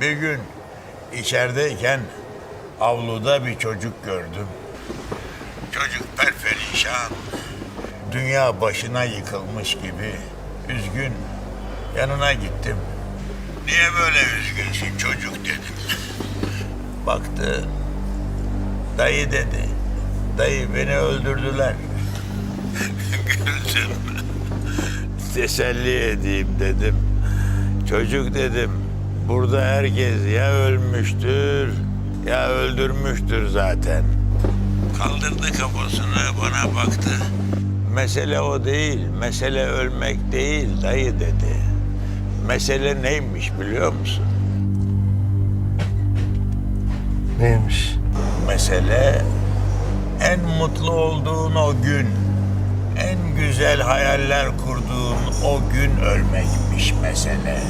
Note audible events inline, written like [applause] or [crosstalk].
Bir gün içerideyken avluda bir çocuk gördüm. Çocuk perperişan, dünya başına yıkılmış gibi üzgün. Yanına gittim. Niye böyle üzgünsün çocuk dedim. [laughs] Baktı, dayı dedi. Dayı beni öldürdüler. [laughs] Güldüm. [laughs] Teselli edeyim dedim. Çocuk dedim, burada herkes ya ölmüştür ya öldürmüştür zaten. Kaldırdı kafasını bana baktı. Mesele o değil, mesele ölmek değil dayı dedi. Mesele neymiş biliyor musun? Neymiş? Mesele en mutlu olduğun o gün, en güzel hayaller kurduğun o gün ölmekmiş mesele.